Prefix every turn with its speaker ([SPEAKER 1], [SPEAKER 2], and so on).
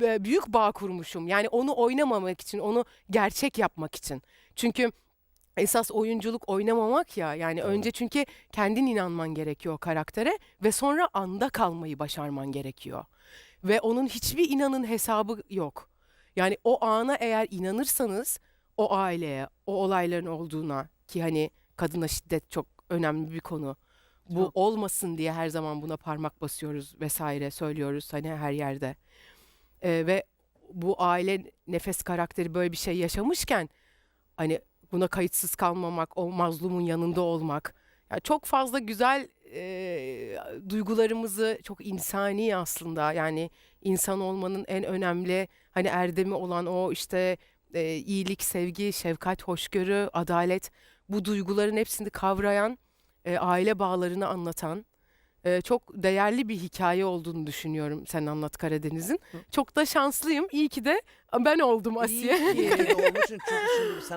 [SPEAKER 1] büyük bağ kurmuşum. Yani onu oynamamak için, onu gerçek yapmak için. Çünkü esas oyunculuk oynamamak ya. Yani
[SPEAKER 2] Doğru.
[SPEAKER 1] önce çünkü kendin inanman gerekiyor karaktere ve sonra anda kalmayı başarman gerekiyor. Ve onun hiçbir inanın hesabı yok. Yani o ana eğer inanırsanız o aileye, o olayların olduğuna ki hani kadına şiddet çok önemli bir konu. Bu
[SPEAKER 3] Çok.
[SPEAKER 1] olmasın diye her zaman buna parmak basıyoruz vesaire söylüyoruz hani her yerde. Ee, ve bu aile nefes karakteri böyle bir şey yaşamışken hani buna kayıtsız kalmamak, o mazlumun yanında olmak. Yani çok fazla güzel e, duygularımızı çok insani aslında yani insan olmanın en önemli hani erdemi olan o işte e, iyilik, sevgi, şefkat, hoşgörü, adalet bu duyguların hepsini kavrayan, e, aile bağlarını anlatan e, çok değerli bir hikaye olduğunu düşünüyorum Sen Anlat Karadeniz'in. Çok da şanslıyım. İyi ki de ben oldum Asiye.
[SPEAKER 2] İyi ki olmuşsun çünkü şimdi sen